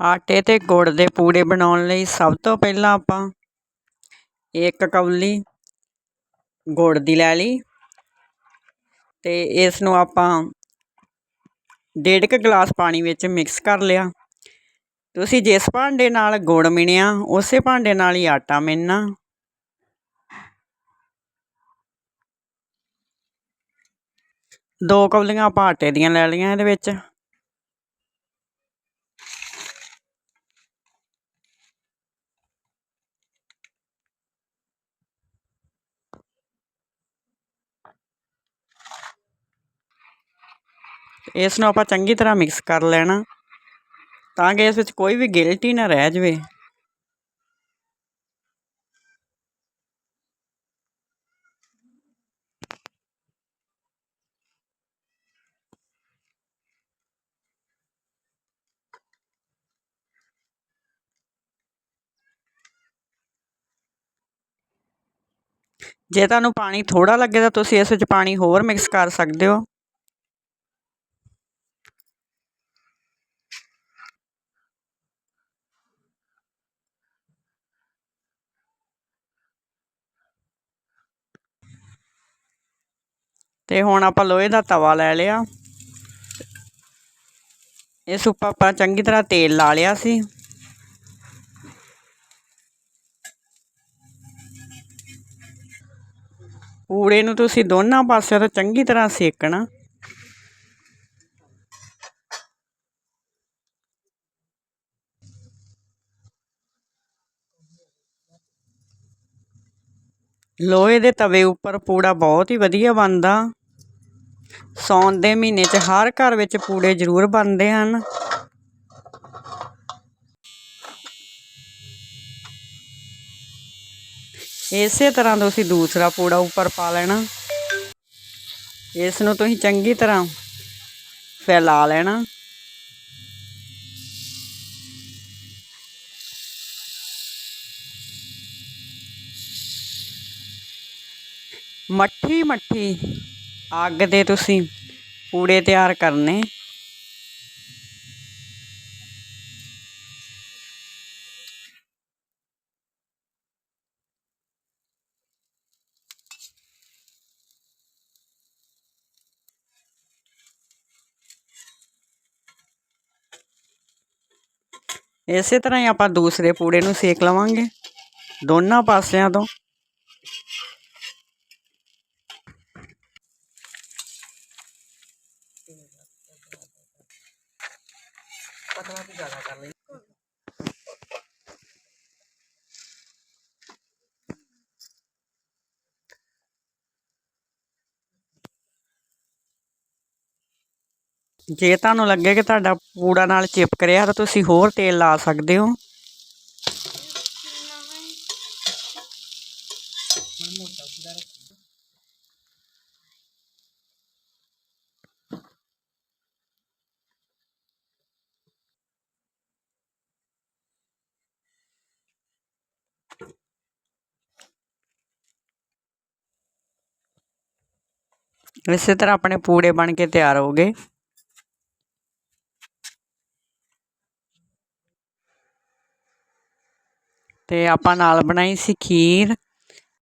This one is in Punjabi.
ਆਟੇ ਅਤੇ ਗੁੜ ਦੇ ਪੂੜੇ ਬਣਾਉਣ ਲਈ ਸਭ ਤੋਂ ਪਹਿਲਾਂ ਆਪਾਂ ਇੱਕ ਕੌਲੀ ਗੁੜ ਦੀ ਲੈ ਲਈ ਅਤੇ ਇਸ ਨੂੰ ਆਪਾਂ ਡੇਢ ਕੁ ਗਲਾਸ ਪਾਣੀ ਵਿੱਚ ਮਿਕਸ ਕਰ ਲਿਆ। ਤੁਸੀਂ ਜਿਸ ਭਾਂਡੇ ਨਾਲ ਗੁੜ ਮਿਣਿਆ, ਉਸੇ ਭਾਂਡੇ ਨਾਲ ਹੀ ਆਟਾ ਮਿਣਨਾ। ਦੋ ਕੌਲੀਆਂ ਆਪਾਂ ਆਟੇ ਦੀਆਂ ਲੈ ਲਈਆਂ ਇਹਦੇ ਵਿੱਚ। ਇਸ ਨੂੰ ਆਪਾਂ ਚੰਗੀ ਤਰ੍ਹਾਂ ਮਿਕਸ ਕਰ ਲੈਣਾ, ਤਾਂ ਕਿ ਇਸ ਵਿੱਚ ਕੋਈ ਵੀ ਗਿਲਟੀ ਨਾ ਰਹਿ ਜਾਵੇ। ਜੇ ਤੁਹਾਨੂੰ ਪਾਣੀ ਥੋੜਾ ਲੱਗੇ ਤਾਂ ਤੁਸੀਂ ਇਸ ਵਿੱਚ ਪਾਣੀ ਹੋਰ ਮਿਕਸ ਕਰ ਸਕਦੇ ਹੋ। ਤੇ ਹੁਣ ਆਪਾਂ ਲੋਹੇ ਦਾ ਤਵਾ ਲੈ ਲਿਆ। ਇਸ ਉੱਪਰ ਆਪਾਂ ਚੰਗੀ ਤਰ੍ਹਾਂ ਤੇਲ ਲਾ ਲਿਆ ਸੀ। ਪੂੜੇ ਨੂੰ ਤੁਸੀਂ ਦੋਨਾਂ ਪਾਸਿਆਂ ਤੋਂ ਚੰਗੀ ਤਰ੍ਹਾਂ ਸੇਕਣਾ। ਲੋਹੇ ਦੇ ਤਵੇ ਉੱਪਰ ਪੂੜਾ ਬਹੁਤ ਹੀ ਵਧੀਆ ਬਣਦਾ। ਸੌਣ ਦੇ ਮਹੀਨੇ 'ਚ ਹਰ ਘਰ ਵਿੱਚ ਪੂੜੇ ਜ਼ਰੂਰ ਬਣਦੇ ਹਨ। ਇਸੇ ਤਰ੍ਹਾਂ ਤੁਸੀਂ ਦੂਸਰਾ ਪੂੜਾ ਉੱਪਰ ਪਾ ਲੈਣਾ। ਇਸ ਨੂੰ ਤੁਸੀਂ ਚੰਗੀ ਤਰ੍ਹਾਂ ਫੈਲਾ ਲੈਣਾ। ਮੱਠੀ ਮੱਠੀ ਅੱਗ ਦੇ ਤੁਸੀਂ ਪੂੜੇ ਤਿਆਰ ਕਰਨੇ। ਇਸੇ ਤਰ੍ਹਾਂ ਹੀ ਆਪਾਂ ਦੂਸਰੇ ਪੂੜੇ ਨੂੰ ਸੇਕ ਲਵਾਂਗੇ। ਦੋਨਾਂ ਪਾਸਿਆਂ ਤੋਂ ਜੇ ਤੁਹਾਨੂੰ ਲੱਗੇ ਕਿ ਤੁਹਾਡਾ ਪੂੜਾ ਨਾਲ ਚਿਪਕ ਰਿਹਾ ਤਾਂ ਤੁਸੀਂ ਹੋਰ ਤੇਲ ਲਾ ਸਕਦੇ ਹੋ। ਇਸੇ ਤਰ੍ਹਾਂ ਆਪਣੇ ਪੂੜੇ ਬਣ ਕੇ ਤਿਆਰ ਹੋ ਗਏ। ਤੇ ਆਪਾਂ ਨਾਲ ਬਣਾਈ ਸੀ ਖੀਰ।